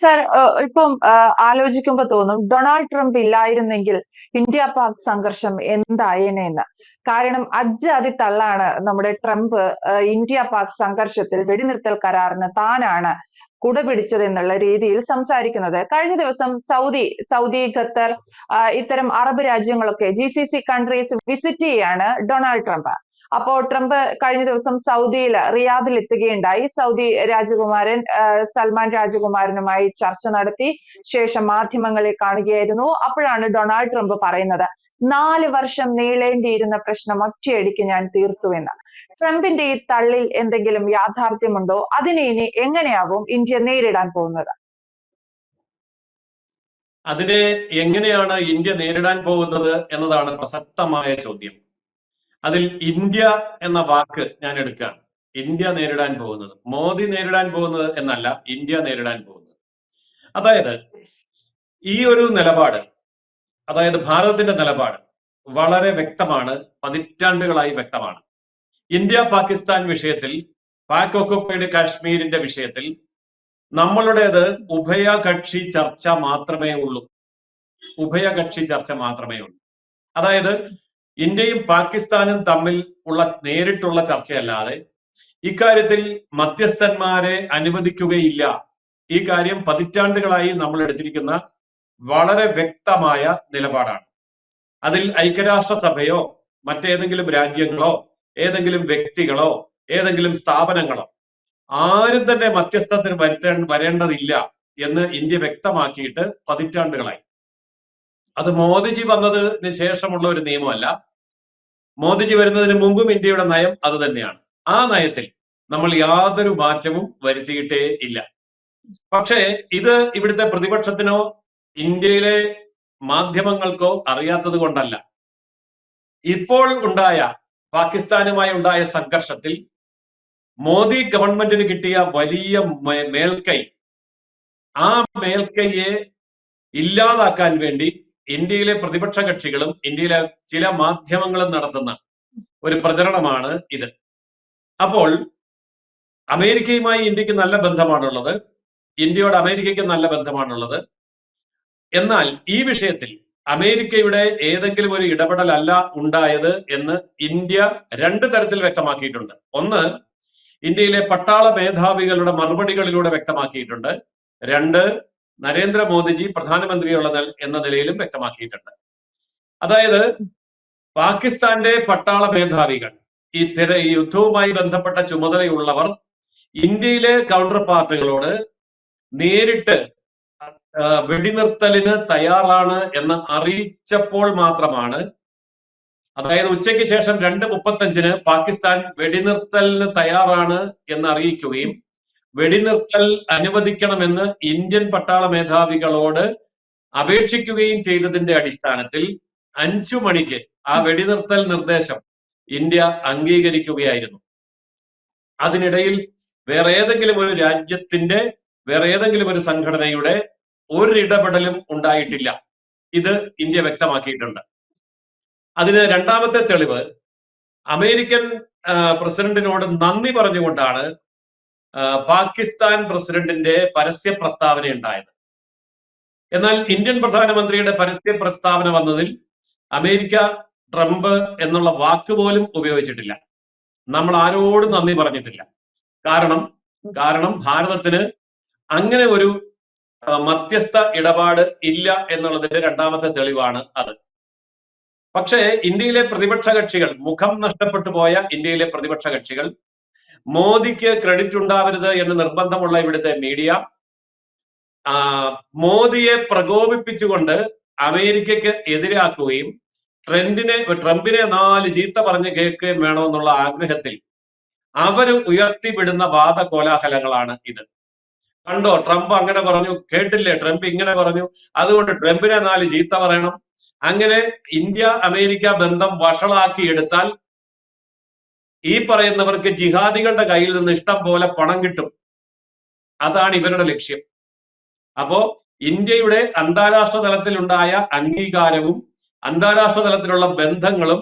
Sir ഇപ്പം ആലോചിക്കുമ്പോൾ തോന്നും ഡൊണാൾഡ് ട്രംപ് ഇല്ലായിരുന്നെങ്കിൽ ഇന്ത്യ പാക് സംഘർഷം എന്തായേനെന്ന്. കാരണം അജ്ജാതി തള്ളാണ് നമ്മുടെ ട്രംപ് ഇന്ത്യ പാക് സംഘർഷത്തിൽ വെടിനിർത്തൽ കരാറിന് താനാണ് കുട പിടിച്ചത് എന്നുള്ള രീതിയിൽ സംസാരിക്കുന്നത്. കഴിഞ്ഞ ദിവസം സൗദി സൗദി ഖത്തർ ഇത്തരം അറബ് രാജ്യങ്ങളൊക്കെ G C C countries visit ചെയ്യാണ് ഡൊണാൾഡ് ട്രംപ്. അപ്പോൾ ട്രംപ് കഴിഞ്ഞ ദിവസം സൗദിയിൽ റിയാദിൽ എത്തുകയുണ്ടായി. സൗദി രാജകുമാരൻ സൽമാൻ രാജകുമാരനുമായി ചർച്ച നടത്തി. ശേഷം മാധ്യമങ്ങളെ കാണുകയായിരുന്നു. അപ്പോഴാണ് ഡൊണാൾഡ് ട്രംപ് പറയുന്നത് നാല് വർഷം നീളേണ്ടിയിരുന്ന പ്രശ്നം ഒറ്റയടിക്ക് ഞാൻ തീർത്തു എന്ന്. ട്രംപിന്റെ ഈ തള്ളിൽ എന്തെങ്കിലും യാഥാർത്ഥ്യമുണ്ടോ? അതിനെ ഇനി എങ്ങനെയാവും ഇന്ത്യ നേരിടാൻ പോകുന്നത്? അതിനെ എങ്ങനെയാണ് ഇന്ത്യ നേരിടാൻ പോകുന്നത് എന്നതാണ് പ്രസക്തമായ ചോദ്യം. അതിൽ ഇന്ത്യ എന്ന വാക്ക് ഞാൻ എടുക്കുകയാണ്. ഇന്ത്യ നേരിടാൻ പോകുന്നത്. മോദി നേരിടാൻ പോകുന്നത് എന്നല്ല ഇന്ത്യ നേരിടാൻ പോകുന്നത്. അതായത് ഈ ഒരു നിലപാട് അതായത് ഭാരതത്തിന്റെ നിലപാട് വളരെ വ്യക്തമാണ് പതിറ്റാണ്ടുകളായി വ്യക്തമാണ്. ഇന്ത്യ പാകിസ്ഥാൻ വിഷയത്തിൽ പാക് ഒക്കുപ്പൈഡ് കാശ്മീരിന്റെ വിഷയത്തിൽ നമ്മളുടേത് ഉഭയകക്ഷി ചർച്ച മാത്രമേ ഉള്ളൂ. ഉഭയകക്ഷി ചർച്ച മാത്രമേ ഉള്ളൂ. അതായത് ഇന്ത്യയും പാകിസ്ഥാനും തമ്മിൽ ഉള്ള നേരിട്ടുള്ള ചർച്ചയല്ലാതെ ഇക്കാര്യത്തിൽ മധ്യസ്ഥന്മാരെ അനുവദിക്കുകയില്ല. ഈ കാര്യം പതിറ്റാണ്ടുകളായി നമ്മൾ എടുത്തിരിക്കുന്ന വളരെ വ്യക്തമായ നിലപാടാണ്. അതിൽ ഐക്യരാഷ്ട്ര സഭയോ മറ്റേതെങ്കിലും രാജ്യങ്ങളോ ഏതെങ്കിലും വ്യക്തികളോ ഏതെങ്കിലും സ്ഥാപനങ്ങളോ ആരും തന്നെ മധ്യസ്ഥത്തിന് വരുത്തേ വരേണ്ടതില്ല എന്ന് ഇന്ത്യ വ്യക്തമാക്കിയിട്ട് പതിറ്റാണ്ടുകളായി. അത് മോദിജി വന്നതിന് ശേഷമുള്ള ഒരു നിയമമല്ല. മോദിജി വരുന്നതിന് മുമ്പും ഇന്ത്യയുടെ നയം അത് തന്നെയാണ്. ആ നയത്തിൽ നമ്മൾ യാതൊരു മാറ്റവും വരുത്തിയിട്ടേ ഇല്ല. പക്ഷേ ഇത് ഇവിടുത്തെ പ്രതിപക്ഷത്തിനോ ഇന്ത്യയിലെ മാധ്യമങ്ങൾക്കോ അറിയാത്തത് കൊണ്ടല്ല. ഇപ്പോൾ ഉണ്ടായ പാകിസ്ഥാനുമായി ഉണ്ടായ സംഘർഷത്തിൽ മോദി ഗവൺമെന്റിന് കിട്ടിയ വലിയ മേൽക്കൈ ആ മേൽക്കൈയെ ഇല്ലാതാക്കാൻ വേണ്ടി ഇന്ത്യയിലെ പ്രതിപക്ഷ കക്ഷികളും ഇന്ത്യയിലെ ചില മാധ്യമങ്ങളും നടത്തുന്ന ഒരു പ്രചരണമാണ് ഇത്. അപ്പോൾ അമേരിക്കയുമായി ഇന്ത്യയ്ക്ക് നല്ല ബന്ധമാണുള്ളത് ഇന്ത്യയോട് അമേരിക്കയ്ക്ക് നല്ല ബന്ധമാണുള്ളത്. എന്നാൽ ഈ വിഷയത്തിൽ അമേരിക്കയുടെ ഏതെങ്കിലും ഒരു ഇടപെടലല്ല ഉണ്ടായത് എന്ന് ഇന്ത്യ രണ്ട് തരത്തിൽ വ്യക്തമാക്കിയിട്ടുണ്ട്. ഒന്ന് ഇന്ത്യയിലെ പട്ടാള മേധാവികളുടെ മറുപടികളിലൂടെ വ്യക്തമാക്കിയിട്ടുണ്ട്. രണ്ട് നരേന്ദ്രമോദിജി പ്രധാനമന്ത്രിയുള്ള എന്ന നിലയിലും വ്യക്തമാക്കിയിട്ടുണ്ട്. അതായത് പാകിസ്ഥാന്റെ പട്ടാള മേധാവികൾ ഈ തിര യുദ്ധവുമായി ബന്ധപ്പെട്ട ചുമതലയുള്ളവർ ഇന്ത്യയിലെ കൗണ്ടർ പാർട്ടികളോട് നേരിട്ട് വെടിനിർത്തലിന് തയ്യാറാണ് എന്ന് അറിയിച്ചപ്പോൾ മാത്രമാണ്. അതായത് ഉച്ചയ്ക്ക് ശേഷം രണ്ട് മുപ്പത്തഞ്ചിന് പാകിസ്ഥാൻ വെടിനിർത്തലിന് തയ്യാറാണ് എന്ന് അറിയിക്കുകയും വെടിനിർത്തൽ അനുവദിക്കണമെന്ന് ഇന്ത്യൻ പട്ടാള മേധാവികളോട് അപേക്ഷിക്കുകയും ചെയ്തതിന്റെ അടിസ്ഥാനത്തിൽ അഞ്ചു മണിക്ക് ആ വെടിനിർത്തൽ നിർദ്ദേശം ഇന്ത്യ അംഗീകരിക്കുകയായിരുന്നു. അതിനിടയിൽ വേറെ ഏതെങ്കിലും ഒരു രാജ്യത്തിന്റെ വേറെ ഏതെങ്കിലും ഒരു സംഘടനയുടെ ഒരിടപെടലും ഉണ്ടായിട്ടില്ല. ഇത് ഇന്ത്യ വ്യക്തമാക്കിയിട്ടുണ്ട്. അതിന് രണ്ടാമത്തെ തെളിവ് അമേരിക്കൻ പ്രസിഡന്റിനോട് നന്ദി പറഞ്ഞുകൊണ്ടാണ് പാകിസ്ഥാൻ പ്രസിഡന്റിന്റെ പരസ്യ പ്രസ്താവന ഉണ്ടായത്. എന്നാൽ ഇന്ത്യൻ പ്രധാനമന്ത്രിയുടെ പരസ്യ പ്രസ്താവന വന്നതിൽ അമേരിക്ക ട്രംപ് എന്നുള്ള വാക്ക് പോലും ഉപയോഗിച്ചിട്ടില്ല. നമ്മൾ ആരോടും നന്ദി പറഞ്ഞിട്ടില്ല. കാരണം കാരണം ഭാരതത്തിന് അങ്ങനെ ഒരു മധ്യസ്ഥ ഇടപാട് ഇല്ല എന്നുള്ളതിന്റെ രണ്ടാമത്തെ തെളിവാണ് അത്. പക്ഷേ ഇന്ത്യയിലെ പ്രതിപക്ഷ കക്ഷികൾ മുഖം നഷ്ടപ്പെട്ടു പോയ ഇന്ത്യയിലെ പ്രതിപക്ഷ കക്ഷികൾ മോദിക്ക് ക്രെഡിറ്റ് ഉണ്ടാവരുത് എന്ന് നിർബന്ധമുള്ള ഇവിടുത്തെ മീഡിയ മോദിയെ പ്രകോപിപ്പിച്ചുകൊണ്ട് അമേരിക്കക്ക് എതിരാക്കുകയും ട്രെൻഡിനെ ട്രംപിനെ നാല് ചീത്ത പറഞ്ഞ് കേൾക്കുകയും വേണമെന്നുള്ള ആഗ്രഹത്തിൽ അവർ ഉയർത്തിവിടുന്ന വാദകോലാഹലങ്ങളാണ് ഇത്. കണ്ടോ ട്രംപ് അങ്ങനെ പറഞ്ഞു കേട്ടില്ലേ? ട്രംപ് ഇങ്ങനെ പറഞ്ഞു. അതുകൊണ്ട് ട്രംപിനെ നാല് ചീത്ത പറയണം. അങ്ങനെ ഇന്ത്യ അമേരിക്ക ബന്ധം വഷളാക്കി എടുത്താൽ ഈ പറയുന്നവർക്ക് ജിഹാദികളുടെ കയ്യിൽ നിന്ന് ഇഷ്ടം പോലെ പണം കിട്ടും. അതാണ് ഇവരുടെ ലക്ഷ്യം. അപ്പോ ഇന്ത്യയുടെ അന്താരാഷ്ട്ര തലത്തിലുണ്ടായ അംഗീകാരവും അന്താരാഷ്ട്ര തലത്തിലുള്ള ബന്ധങ്ങളും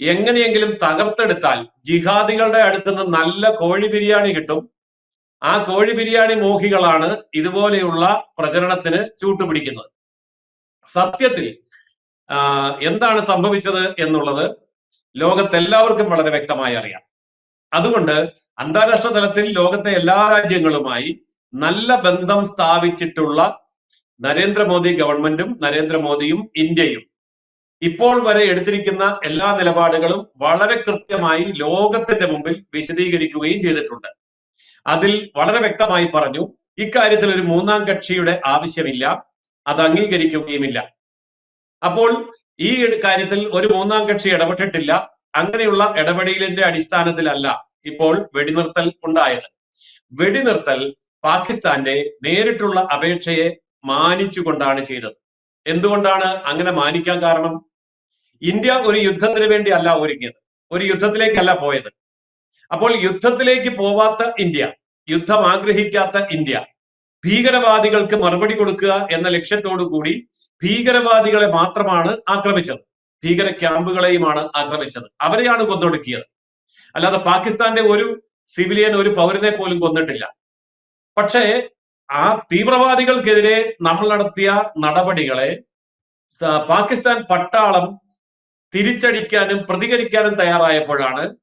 എങ്ങനെയെങ്കിലും തകർത്തെടുത്താൽ ജിഹാദികളുടെ അടുത്തുനിന്ന് നല്ല കോഴി ബിരിയാണി കിട്ടും. ആ കോഴി ബിരിയാണി മോഹികളാണ് ഇതുപോലെയുള്ള പ്രചരണത്തിന് ചൂട്ടുപിടിക്കുന്നത്. സത്യത്തിൽ എന്താണ് സംഭവിച്ചത് എന്നുള്ളത് ലോകത്തെല്ലാവർക്കും വളരെ വ്യക്തമായി അറിയാം. അതുകൊണ്ട് അന്താരാഷ്ട്ര തലത്തിൽ ലോകത്തെ എല്ലാ രാജ്യങ്ങളുമായി നല്ല ബന്ധം സ്ഥാപിച്ചിട്ടുള്ള നരേന്ദ്രമോദി ഗവൺമെന്റും നരേന്ദ്രമോദിയും ഇന്ത്യയും ഇപ്പോൾ വരെ എടുത്തിരിക്കുന്ന എല്ലാ നിലപാടുകളും വളരെ കൃത്യമായി ലോകത്തിന്റെ മുമ്പിൽ വിശദീകരിക്കുകയും ചെയ്തിട്ടുണ്ട്. അതിൽ വളരെ വ്യക്തമായി പറഞ്ഞു ഇക്കാര്യത്തിൽ ഒരു മൂന്നാം കക്ഷിയുടെ ആവശ്യമില്ല അത് അംഗീകരിക്കുകയുമില്ല. അപ്പോൾ ഈ കാര്യത്തിൽ ഒരു മൂന്നാം കക്ഷി ഇടപെട്ടിട്ടില്ല. അങ്ങനെയുള്ള ഇടപെടലിന്റെ അടിസ്ഥാനത്തിലല്ല ഇപ്പോൾ വെടിനിർത്തൽ ഉണ്ടായത്. വെടിനിർത്തൽ പാകിസ്ഥാന്റെ നേരിട്ടുള്ള അപേക്ഷയെ മാനിച്ചുകൊണ്ടാണ് ചെയ്തത്. എന്തുകൊണ്ടാണ് അങ്ങനെ മാനിക്കാൻ കാരണം? ഇന്ത്യ ഒരു യുദ്ധത്തിന് വേണ്ടി അല്ല ഒരുങ്ങിയത്. ഒരു യുദ്ധത്തിലേക്കല്ല പോയത്. അപ്പോൾ യുദ്ധത്തിലേക്ക് പോവാത്ത ഇന്ത്യ യുദ്ധം ആഗ്രഹിക്കാത്ത ഇന്ത്യ ഭീകരവാദികൾക്ക് മറുപടി കൊടുക്കുക എന്ന ലക്ഷ്യത്തോടു കൂടി ഭീകരവാദികളെ മാത്രമാണ് ആക്രമിച്ചത്. ഭീകര ക്യാമ്പുകളെയുമാണ് ആക്രമിച്ചത്. അവരെയാണ് കൊന്നൊടുക്കിയത്. അല്ലാതെ പാകിസ്ഥാന്റെ ഒരു സിവിലിയൻ ഒരു പൗരനെ പോലും കൊന്നിട്ടില്ല. പക്ഷേ ആ തീവ്രവാദികൾക്കെതിരെ നമ്മൾ നടത്തിയ നടപടികളെ പാകിസ്ഥാൻ പട്ടാളം തിരിച്ചടിക്കാനും പ്രതികരിക്കാനും തയ്യാറായപ്പോഴാണ്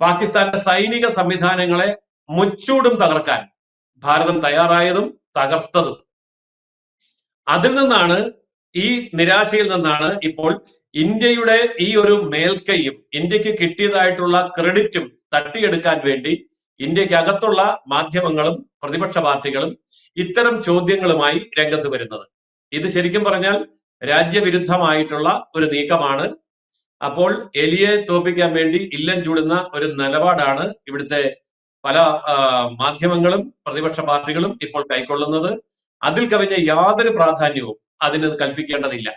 പാകിസ്ഥാന്റെ സൈനിക സംവിധാനങ്ങളെ മുച്ചൂടും തകർക്കാൻ ഭാരതം തയ്യാറായതും തകർത്തതും. അതിൽ നിന്നാണ് ഈ നിരാശയിൽ നിന്നാണ് ഇപ്പോൾ ഇന്ത്യയുടെ ഈ ഒരു മേൽക്കൈയും ഇന്ത്യയ്ക്ക് കിട്ടിയതായിട്ടുള്ള ക്രെഡിറ്റും തട്ടിയെടുക്കാൻ വേണ്ടി ഇന്ത്യക്കകത്തുള്ള മാധ്യമങ്ങളും പ്രതിപക്ഷ പാർട്ടികളും ഇത്തരം ചോദ്യങ്ങളുമായി രംഗത്ത് വരുന്നത്. ഇത് ശരിക്കും പറഞ്ഞാൽ രാജ്യവിരുദ്ധമായിട്ടുള്ള ഒരു നീക്കമാണ്. അപ്പോൾ എലിയെ തോപ്പിക്കാൻ വേണ്ടി ഇല്ലം ചൂടുന്ന ഒരു നിലപാടാണ് ഇവിടുത്തെ പല മാധ്യമങ്ങളും പ്രതിപക്ഷ പാർട്ടികളും ഇപ്പോൾ കൈക്കൊള്ളുന്നത്. അതിൽ കവിഞ്ഞ യാതൊരു പ്രാധാന്യവും അതിന് കൽപ്പിക്കേണ്ടതില്ല.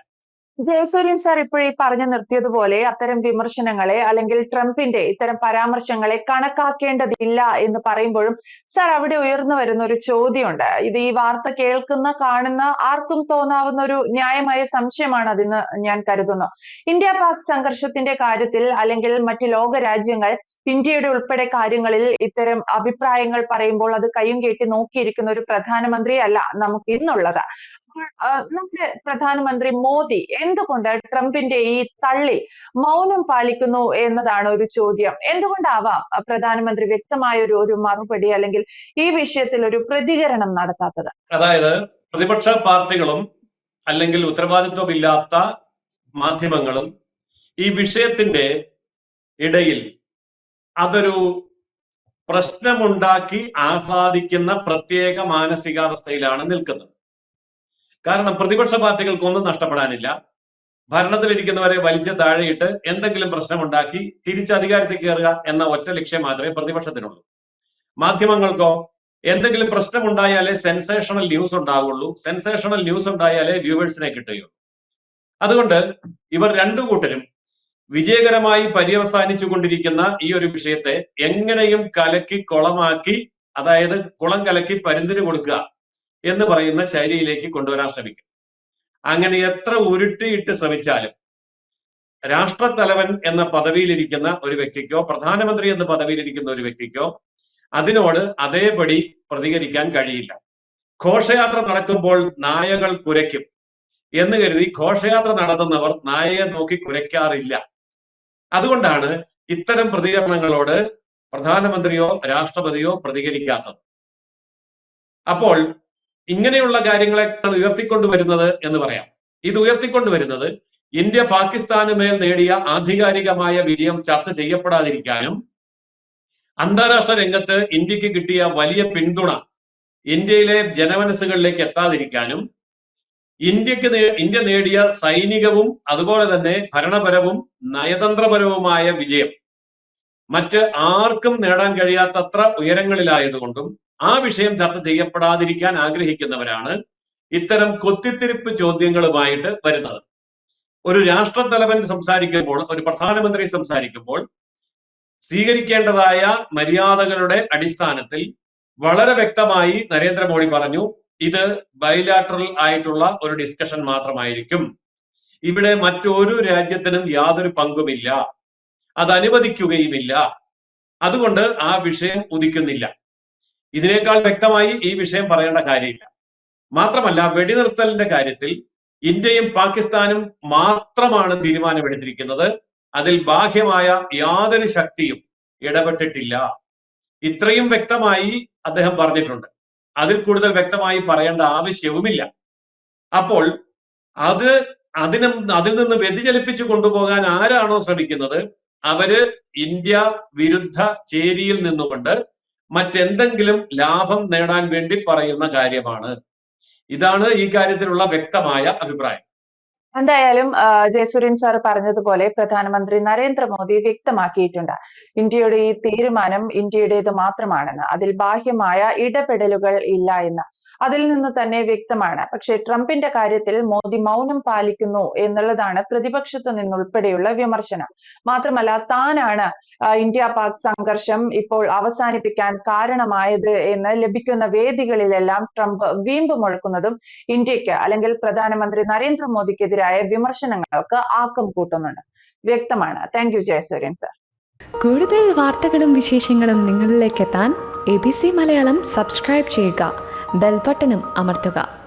ജയസൂര്യൻ സാർ ഇപ്പോൾ ഈ പറഞ്ഞു നിർത്തിയതുപോലെ അത്തരം വിമർശനങ്ങളെ അല്ലെങ്കിൽ ട്രംപിന്റെ ഇത്തരം പരാമർശങ്ങളെ കണക്കാക്കേണ്ടതില്ല എന്ന് പറയുമ്പോഴും സാർ അവിടെ ഉയർന്നു വരുന്ന ഒരു ചോദ്യമുണ്ട്. ഇത് ഈ വാർത്ത കേൾക്കുന്ന കാണുന്ന ആർക്കും തോന്നാവുന്ന ഒരു ന്യായമായ സംശയമാണ് അതെന്ന് ഞാൻ കരുതുന്നു. ഇന്ത്യ പാക് സംഘർഷത്തിന്റെ കാര്യത്തിൽ അല്ലെങ്കിൽ മറ്റ് ലോക രാജ്യങ്ങൾ ഇന്ത്യയുടെ ഉൾപ്പെടെ കാര്യങ്ങളിൽ ഇത്തരം അഭിപ്രായങ്ങൾ പറയുമ്പോൾ അത് കയ്യും കെട്ടി നോക്കിയിരിക്കുന്ന ഒരു പ്രധാനമന്ത്രിയല്ല നമുക്ക് ഇന്നുള്ളത്. നമ്മുടെ പ്രധാനമന്ത്രി മോദി എന്തുകൊണ്ട് ട്രംപിന്റെ ഈ തള്ളി മൗനം പാലിക്കുന്നു എന്നതാണ് ഒരു ചോദ്യം. എന്തുകൊണ്ടാവാം പ്രധാനമന്ത്രി വ്യക്തമായ ഒരു ഒരു മറുപടി അല്ലെങ്കിൽ ഈ വിഷയത്തിൽ ഒരു പ്രതികരണം നടത്താത്തത്? അതായത് പ്രതിപക്ഷ പാർട്ടികളും അല്ലെങ്കിൽ ഉത്തരവാദിത്വമില്ലാത്ത മാധ്യമങ്ങളും ഈ വിഷയത്തിന്റെ ഇടയിൽ അതൊരു പ്രശ്നമുണ്ടാക്കി ആഹ്ലാദിക്കുന്ന പ്രത്യേക മാനസികാവസ്ഥയിലാണ് നിൽക്കുന്നത്. കാരണം പ്രതിപക്ഷ പാർട്ടികൾക്കൊന്നും നഷ്ടപ്പെടാനില്ല. ഭരണത്തിലിരിക്കുന്നവരെ വലിച്ച് താഴെയിട്ട് എന്തെങ്കിലും പ്രശ്നമുണ്ടാക്കി തിരിച്ച് അധികാരത്തിൽ കയറുക എന്ന ഒറ്റ ലക്ഷ്യം മാത്രമേ പ്രതിപക്ഷത്തിനുള്ളൂ. മാധ്യമങ്ങൾക്കോ എന്തെങ്കിലും പ്രശ്നമുണ്ടായാലേ സെൻസേഷണൽ ന്യൂസ് ഉണ്ടാവുള്ളൂ. സെൻസേഷണൽ ന്യൂസ് ഉണ്ടായാലേ വ്യൂവേഴ്സിനെ കിട്ടുകയുള്ളൂ. അതുകൊണ്ട് ഇവർ രണ്ടു കൂട്ടരും വിജയകരമായി പര്യവസാനിച്ചു കൊണ്ടിരിക്കുന്ന ഈ ഒരു വിഷയത്തെ എങ്ങനെയും കലക്കി കുളമാക്കി അതായത് കുളം കലക്കി പരുന്തിന് കൊടുക്കുക. എന്ന് പറയുന്ന ശൈലിയിലേക്ക് കൊണ്ടുവരാൻ ശ്രമിക്കും. അങ്ങനെ എത്ര ഉരുട്ടിയിട്ട് ശ്രമിച്ചാലും രാഷ്ട്രത്തലവൻ എന്ന പദവിയിലിരിക്കുന്ന ഒരു വ്യക്തിക്കോ പ്രധാനമന്ത്രി എന്ന പദവിയിലിരിക്കുന്ന ഒരു വ്യക്തിക്കോ അതിനോട് അതേപടി പ്രതികരിക്കാൻ കഴിയില്ല. ഘോഷയാത്ര നടക്കുമ്പോൾ നായകൾ കുരയ്ക്കും എന്ന് കരുതി ഘോഷയാത്ര നടത്തുന്നവർ നായയെ നോക്കി കുരയ്ക്കാറില്ല. അതുകൊണ്ടാണ് ഇത്തരം പ്രതികരണങ്ങളോട് പ്രധാനമന്ത്രിയോ രാഷ്ട്രപതിയോ പ്രതികരിക്കാത്തത്. അപ്പോൾ ഇങ്ങനെയുള്ള കാര്യങ്ങളെക്കാണ് ഉയർത്തിക്കൊണ്ടുവരുന്നത് എന്ന് പറയാം. ഇത് ഉയർത്തിക്കൊണ്ടുവരുന്നത് ഇന്ത്യ പാകിസ്ഥാന് മേൽ നേടിയ ആധികാരികമായ വിജയം ചർച്ച ചെയ്യപ്പെടാതിരിക്കാനും അന്താരാഷ്ട്ര രംഗത്ത് ഇന്ത്യയ്ക്ക് കിട്ടിയ വലിയ പിന്തുണ ഇന്ത്യയിലെ ജനമനസ്സുകളിലേക്ക് എത്താതിരിക്കാനും ഇന്ത്യയ്ക്ക് ഇന്ത്യ നേടിയ സൈനികവും അതുപോലെ തന്നെ ഭരണപരവും നയതന്ത്രപരവുമായ വിജയം മറ്റ് ആർക്കും നേടാൻ കഴിയാത്തത്ര ഉയരങ്ങളിലായതുകൊണ്ടും ആ വിഷയം ചർച്ച ചെയ്യപ്പെടാതിരിക്കാൻ ആഗ്രഹിക്കുന്നവരാണ് ഇത്തരം കൊത്തിത്തിരിപ്പ് ചോദ്യങ്ങളുമായിട്ട് വരുന്നത്. ഒരു രാഷ്ട്രത്തലവൻ സംസാരിക്കുമ്പോൾ ഒരു പ്രധാനമന്ത്രി സംസാരിക്കുമ്പോൾ സ്വീകരിക്കേണ്ടതായ മര്യാദകളുടെ അടിസ്ഥാനത്തിൽ വളരെ വ്യക്തമായി നരേന്ദ്രമോദി പറഞ്ഞു ഇത് ബൈലാറ്ററൽ ആയിട്ടുള്ള ഒരു ഡിസ്കഷൻ മാത്രമായിരിക്കും. ഇവിടെ മറ്റൊരു രാജ്യത്തിനും യാതൊരു പങ്കുമില്ല. അത് അനുവദിക്കുകയുമില്ല അതുകൊണ്ട് ആ വിഷയം ഉദിക്കുന്നില്ല. ഇതിനേക്കാൾ വ്യക്തമായി ഈ വിഷയം പറയേണ്ട കാര്യമില്ല മാത്രമല്ല വെടിനിർത്തലിന്റെ കാര്യത്തിൽ ഇന്ത്യയും പാകിസ്ഥാനും മാത്രമാണ് തീരുമാനമെടുത്തിരിക്കുന്നത്. അതിൽ ബാഹ്യമായ യാതൊരു ശക്തിയും ഇടപെട്ടിട്ടില്ല. ഇത്രയും വ്യക്തമായി അദ്ദേഹം പറഞ്ഞിട്ടുണ്ട്. അതിൽ കൂടുതൽ വ്യക്തമായി പറയേണ്ട ആവശ്യവുമില്ല. അപ്പോൾ അത് അതിനെ അതിൽ നിന്ന് വ്യതിചലിപ്പിച്ചു കൊണ്ടുപോകാൻ ആരാണോ ശ്രമിക്കുന്നത്? അവർ ഇന്ത്യ വിരുദ്ധ ചേരിയിൽ നിന്നുകൊണ്ട് മറ്റെന്തെങ്കിലും ലാഭം നേടാൻ വേണ്ടി പറയുന്ന കാര്യമാണ്. ഇതാണ് ഈ കാര്യത്തിലുള്ള വ്യക്തമായ അഭിപ്രായം. എന്തായാലും ജയസൂര്യൻ സാർ പറഞ്ഞതുപോലെ പ്രധാനമന്ത്രി നരേന്ദ്രമോദി വ്യക്തമാക്കിയിട്ടുണ്ട്. ഇന്ത്യയുടെ ഈ തീരുമാനം ഇന്ത്യയുടേത് മാത്രമാണെന്ന്. അതിൽ ബാഹ്യമായ ഇടപെടലുകൾ ഇല്ല എന്ന്. അതിൽ നിന്ന് തന്നെ വ്യക്തമാണ്. പക്ഷേ ട്രംപിന്റെ കാര്യത്തിൽ മോദി മൗനം പാലിക്കുന്നു എന്നുള്ളതാണ് പ്രതിപക്ഷത്ത് നിന്നുൾപ്പെടെയുള്ള വിമർശനം. മാത്രമല്ല താനാണ് ഇന്ത്യ പാക് സംഘർഷം ഇപ്പോൾ അവസാനിപ്പിക്കാൻ കാരണമായത് എന്ന് ലഭിക്കുന്ന വേദികളിലെല്ലാം ട്രംപ് വീമ്പ് മുഴക്കുന്നതും ഇന്ത്യയ്ക്ക് അല്ലെങ്കിൽ പ്രധാനമന്ത്രി നരേന്ദ്രമോദിക്കെതിരായ വിമർശനങ്ങൾക്ക് ആക്കം കൂട്ടുന്നുണ്ട്. വ്യക്തമാണ്. Thank you Jayasuryan sir. കൂടുതൽ വാർത്തകളും വിശേഷങ്ങളും നിങ്ങളിലേക്ക് എത്താൻ A B C Malayalam subscribe ചെയ്യുക. ബെൽബട്ടനും അമർത്തുക